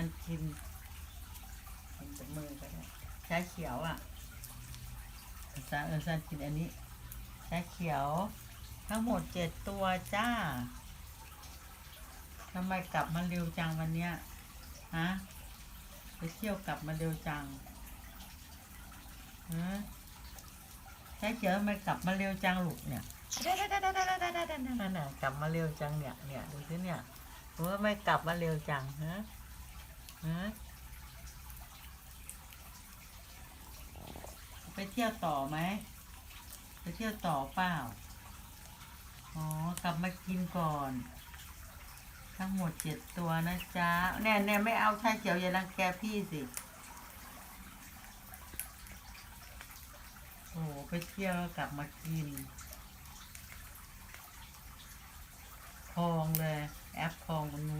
านกินกินกับมือก็ได้ชาเขียวอะซานเออซานกินอันนี้ชาเขียว ทั้งหมดเจ็ดตัวจ้าทำไมกลับมาเร็วจังวันเนี้ยฮะไปเที่ยวกลับมาเร็วจังฮะชาเขียวทำไมกลับมาเร็วจังลูกเนี่ยได้ได้ได้ได้ได้ได้ได้ได้ได้กลับมาเร็วจังเนี่ยเนี่ยดูสิเนี่ยว่าไม่กลับมาเร็วจังฮะ ฮะไปเที่ยวต่อไหมไปเที่ยวต่อเปล่า อ๋อ กลับมากินก่อน ทั้งหมดเจ็ดตัวนะจ๊ะ แน่แน่ไม่เอาชาเขียวอย่ารังแกพี่สิโอ้ไปเที่ยวแล้วกลับมากินทองเลย แอปทองตรงนู้น